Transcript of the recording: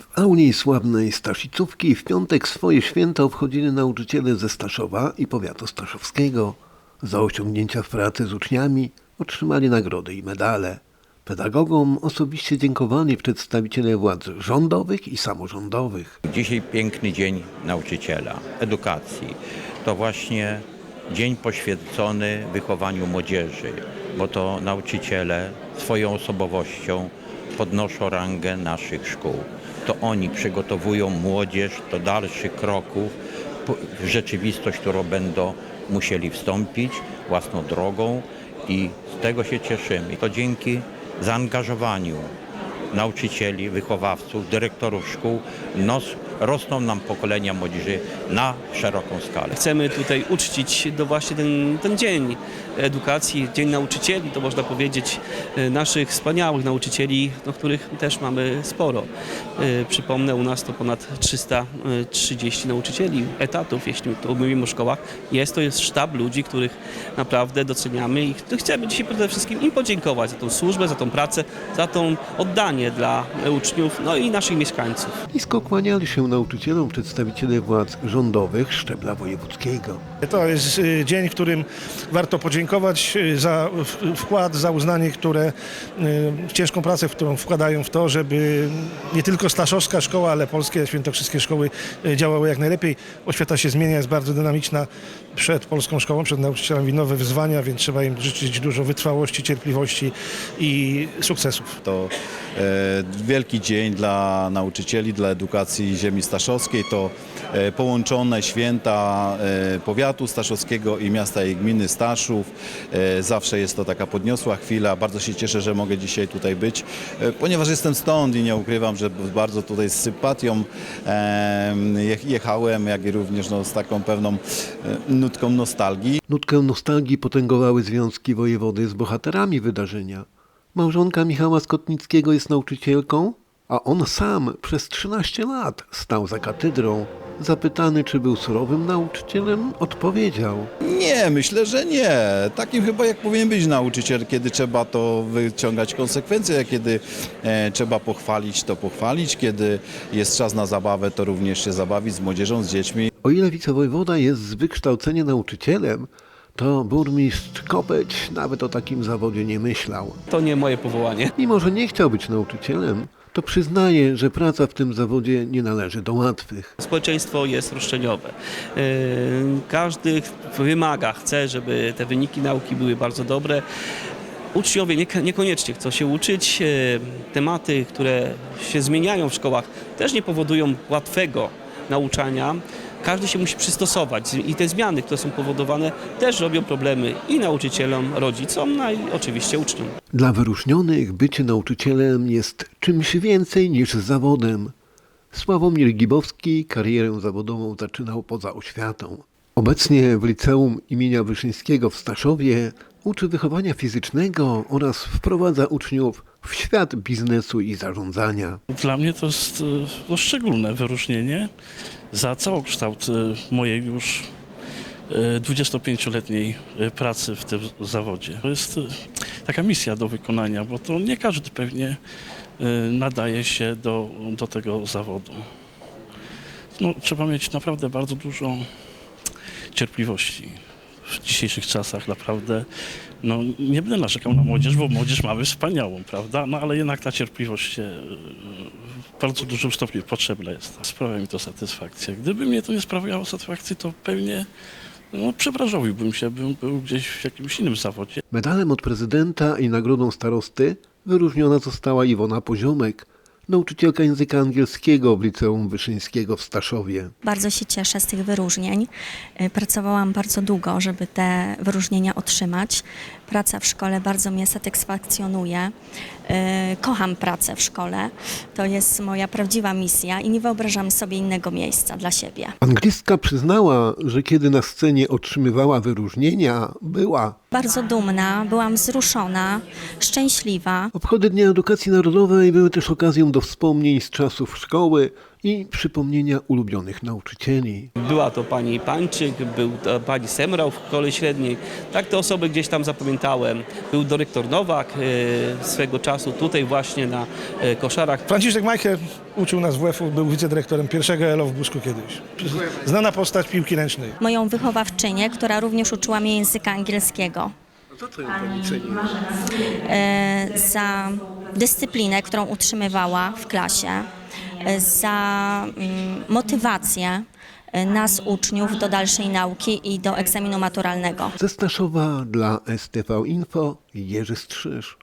W auli sławnej Staszicówki w piątek swoje święta obchodzili nauczyciele ze Staszowa i powiatu staszowskiego. Za osiągnięcia w pracy z uczniami otrzymali nagrody i medale. Pedagogom osobiście dziękowali przedstawiciele władz rządowych i samorządowych. Dzisiaj piękny dzień nauczyciela, edukacji. To właśnie dzień poświęcony wychowaniu młodzieży, bo to nauczyciele swoją osobowością podnoszą rangę naszych szkół. To oni przygotowują młodzież do dalszych kroków w rzeczywistość, którą będą musieli wstąpić własną drogą i z tego się cieszymy. To dzięki zaangażowaniu nauczycieli, wychowawców, dyrektorów szkół nos, rosną nam pokolenia młodzieży na szeroką skalę. Chcemy tutaj uczcić do właśnie ten, ten dzień edukacji, dzień nauczycieli, to można powiedzieć e, naszych wspaniałych nauczycieli, no, których też mamy sporo. E, Przypomnę, u nas to ponad 330 nauczycieli, etatów, jeśli to mówimy o szkołach. Jest to jest sztab ludzi, których naprawdę doceniamy i chcemy dzisiaj przede wszystkim im podziękować za tą służbę, za tą pracę, za tą oddanie dla uczniów, no i naszych mieszkańców. Nisko kłaniali się nauczycielom przedstawiciele władz rządowych szczebla wojewódzkiego. To jest y, dzień, w którym warto podziękować y, za wkład, za uznanie, które y, ciężką pracę, w którą wkładają w to, żeby nie tylko Staszowska szkoła, ale polskie świętokrzyskie szkoły działały jak najlepiej. Oświata się zmienia, jest bardzo dynamiczna. Przed polską szkołą, przed nauczycielami nowe wyzwania, więc trzeba im życzyć dużo wytrwałości, cierpliwości i sukcesów. To e, wielki dzień dla nauczycieli, dla edukacji ziemi staszowskiej. To e, połączone święta e, powiatu staszowskiego i miasta i gminy Staszów. E, zawsze jest to taka podniosła chwila. Bardzo się cieszę, że mogę dzisiaj tutaj być, ponieważ jestem stąd i nie ukrywam, że bardzo tutaj z sympatią je- jechałem, jak i również no, z taką pewną nutką nostalgii. Nutkę nostalgii potęgowały związki wojewody z bohaterami wydarzenia. Małżonka Michała Skotnickiego jest nauczycielką, a on sam przez 13 lat stał za katedrą. Zapytany, czy był surowym nauczycielem, odpowiedział. Nie, myślę, że nie. Takim chyba jak powinien być nauczyciel, kiedy trzeba to wyciągać konsekwencje, a kiedy e, trzeba pochwalić, to pochwalić, kiedy jest czas na zabawę, to również się zabawić z młodzieżą, z dziećmi. O ile wicewojewoda jest z wykształcenia nauczycielem, to burmistrz Kopeć nawet o takim zawodzie nie myślał. To nie moje powołanie. Mimo, że nie chciał być nauczycielem, to przyznaje, że praca w tym zawodzie nie należy do łatwych. Społeczeństwo jest roszczeniowe. Yy, Każdy wymaga, chce, żeby te wyniki nauki były bardzo dobre. Uczniowie nie- niekoniecznie chcą się uczyć. Yy, Tematy, które się zmieniają w szkołach, też nie powodują łatwego nauczania. Każdy się musi przystosować i te zmiany, które są powodowane, też robią problemy i nauczycielom, rodzicom, no i oczywiście uczniom. Dla wyróżnionych bycie nauczycielem jest czymś więcej niż zawodem. Sławomir Gibowski karierę zawodową zaczynał poza oświatą. Obecnie w liceum imienia Wyszyńskiego w Staszowie uczy wychowania fizycznego oraz wprowadza uczniów w świat biznesu i zarządzania. Dla mnie to jest e, no, szczególne wyróżnienie za całokształt e, mojej już e, 25-letniej e, pracy w tym zawodzie. To jest taka misja do wykonania, bo to nie każdy pewnie nadaje się do, do tego zawodu. No, trzeba mieć naprawdę bardzo dużo cierpliwości w dzisiejszych czasach naprawdę. No, nie będę narzekał na młodzież, bo młodzież mamy wspaniałą, prawda? No ale jednak ta cierpliwość się, w bardzo dużym stopniu potrzebna jest. Sprawia mi to satysfakcję. Gdyby mnie to nie sprawiało satysfakcji, to pewnie no, przebranżowiłbym się, bym był gdzieś w jakimś innym zawodzie. Medalem od prezydenta i nagrodą starosty wyróżniona została Iwona Poziomek, nauczycielka języka angielskiego w Liceum Wyszyńskiego w Staszowie. Bardzo się cieszę z tych wyróżnień. Y, Pracowałam bardzo długo, żeby te wyróżnienia otrzymać. Praca w szkole bardzo mnie satysfakcjonuje. Y, Kocham pracę w szkole. To jest moja prawdziwa misja i nie wyobrażam sobie innego miejsca dla siebie. Anglistka przyznała, że kiedy na scenie otrzymywała wyróżnienia, była. Bardzo dumna, byłam wzruszona, szczęśliwa. Obchody Dnia Edukacji Narodowej były też okazją do wspomnień z czasów szkoły i przypomnienia ulubionych nauczycieli. Była to pani Pańczyk, był to pani Semrał w szkole średniej. Tak te osoby gdzieś tam zapamiętałem. Był dyrektor Nowak e, swego czasu tutaj właśnie na e, koszarach. Franciszek Majcher uczył nas WF-u, był wicedyrektorem pierwszego ELO w Busku kiedyś. Znana postać piłki ręcznej. Moją wychowawczynię, która również uczyła mnie języka angielskiego. Za co ją pani ceni? e, za dyscyplinę, którą utrzymywała w klasie, za mm, motywację e, nas, uczniów, do dalszej nauki i do egzaminu maturalnego. Ze Staszowa dla STV Info Jerzy Strzyż.